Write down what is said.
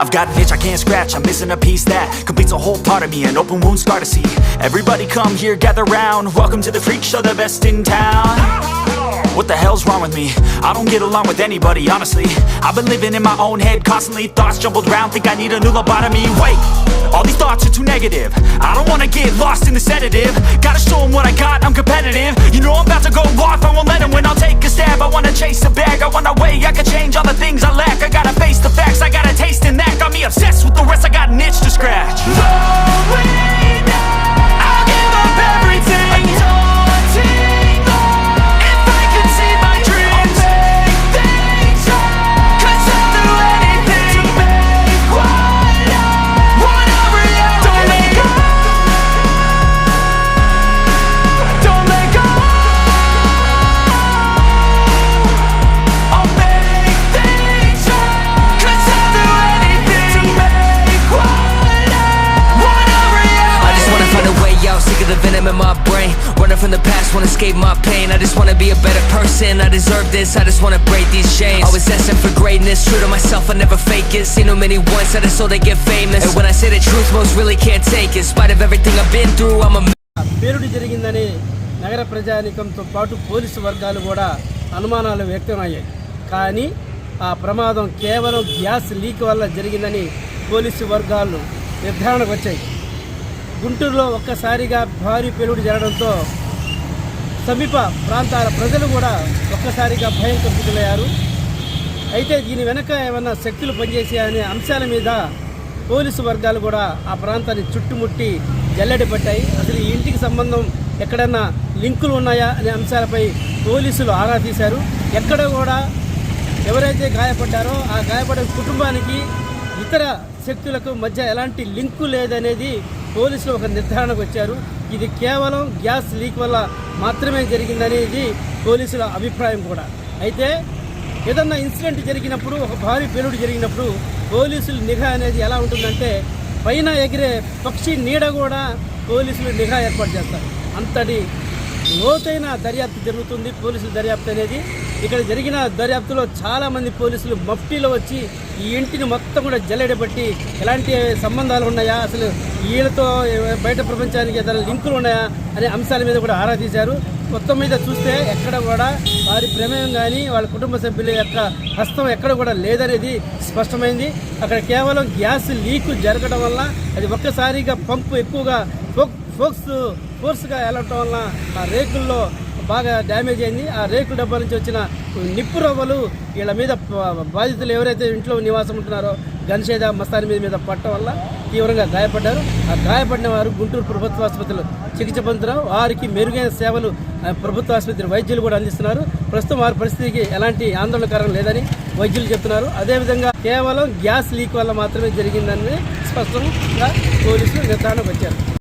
I've got an itch I can't scratch, I'm missing a piece that completes a whole part of me, an open wound scar to see. Everybody come here, gather round, welcome to the freak show, the best in town. What the hell's wrong with me? I don't get along with anybody, honestly. I've been living in my own head, constantly thoughts jumbled round, think I need a new lobotomy. Wait, all these thoughts are too negative. I don't wanna get lost in the sedative. Gotta show 'em what I got, I'm competitive. You know I'm about to go off, I from wanna escape my pain. I just wanna be a better person. I deserve this, I just wanna break these chains. Always asking for greatness, true to myself, I never fake it. Seen too many once that I so they get famous. And when I say the truth, most really can't take it. In spite of everything I've been through, I'm a పేరుడు జరిగిందని నగర ప్రజానికంతో పాటు police వర్గాలు కూడా అనుమానాలు వ్యక్తమయ్యాయి కానీ ఆ ప్రమాదం కేవలం గ్యాస్ లీక్ వల్ల జరిగిందని పోలీసు వర్గాలు నిర్ధారణకు వచ్చాయి గుంటూరులో ఒక్కసారిగా భారీ పేలుడు జరగడంతో సమీప ప్రాంతాల ప్రజలు కూడా ఒక్కసారిగా భయం కంపితులయ్యారు అయితే దీని వెనక ఏమన్నా శక్తులు పనిచేసాయనే అంశాల మీద పోలీసు వర్గాలు కూడా ఆ ప్రాంతాన్ని చుట్టుముట్టి జల్లడి పట్టాయి. అసలు ఈ ఇంటికి సంబంధం ఎక్కడన్నా లింకులు ఉన్నాయా అనే అంశాలపై పోలీసులు ఆరా తీశారు. ఎక్కడ కూడా ఎవరైతే గాయపడ్డారో ఆ గాయపడిన కుటుంబానికి ఇతర శక్తులకు మధ్య ఎలాంటి లింకు లేదనేది పోలీసులు ఒక నిర్ధారణకు వచ్చారు. ఇది కేవలం గ్యాస్ లీక్ వల్ల మాత్రమే జరిగిందనేది పోలీసుల అభిప్రాయం కూడా. అయితే ఏదన్నా ఇన్సిడెంట్ జరిగినప్పుడు ఒక భారీ పేలుడు జరిగినప్పుడు పోలీసుల నిఘా అనేది ఎలా ఉంటుందంటే పైన ఎగిరే పక్షి నీడ కూడా పోలీసులు నిఘా ఏర్పాటు చేస్తారు. అంతటి లోతైన దర్యాప్తు జరుగుతుంది. పోలీసుల దర్యాప్తు అనేది ఇక్కడ జరిగిన దర్యాప్తులో చాలామంది పోలీసులు మఫ్టీలో వచ్చి ఈ ఇంటిని మొత్తం కూడా జల్లెడబట్టి ఎలాంటి సంబంధాలు ఉన్నాయా? అసలు వీళ్ళతో బయట ప్రపంచానికి ఏదైనా లింకులు ఉన్నాయా? అనే అంశాల మీద కూడా ఆరా తీశారు. మొత్తం మీద చూస్తే ఎక్కడ కూడా వారి ప్రమేయం కానీ వాళ్ళ కుటుంబ సభ్యుల యొక్క హస్తం ఎక్కడ కూడా లేదనేది స్పష్టమైంది. అక్కడ కేవలం గ్యాస్ లీక్ జరగడం వల్ల అది ఒక్కసారిగా పంపు ఎక్కువగా ఫోక్ ఫోక్స్ ఫోర్స్గా వెళ్ళటం వలన ఆ రేకుల్లో బాగా డ్యామేజ్ అయింది. ఆ రేకుల డబ్బా నుంచి వచ్చిన నిప్పు రవ్వలు వీళ్ళ మీద బాధితులు ఎవరైతే ఇంట్లో నివాసం ఉంటున్నారో గన్షేద మస్తాని మీద మీద పట్టడం వల్ల తీవ్రంగా గాయపడ్డారు. ఆ గాయపడిన వారు గుంటూరు ప్రభుత్వ ఆసుపత్రిలో చికిత్స పొందుతున్నారు. వారికి మెరుగైన సేవలు ప్రభుత్వ ఆసుపత్రి వైద్యులు కూడా అందిస్తున్నారు. ప్రస్తుతం వారి పరిస్థితికి ఎలాంటి ఆందోళనకరం లేదని వైద్యులు చెప్తున్నారు. అదేవిధంగా కేవలం గ్యాస్ లీక్ వల్ల మాత్రమే జరిగిందని స్పష్టంగా పోలీసులు నిర్ధారణకు వచ్చారు.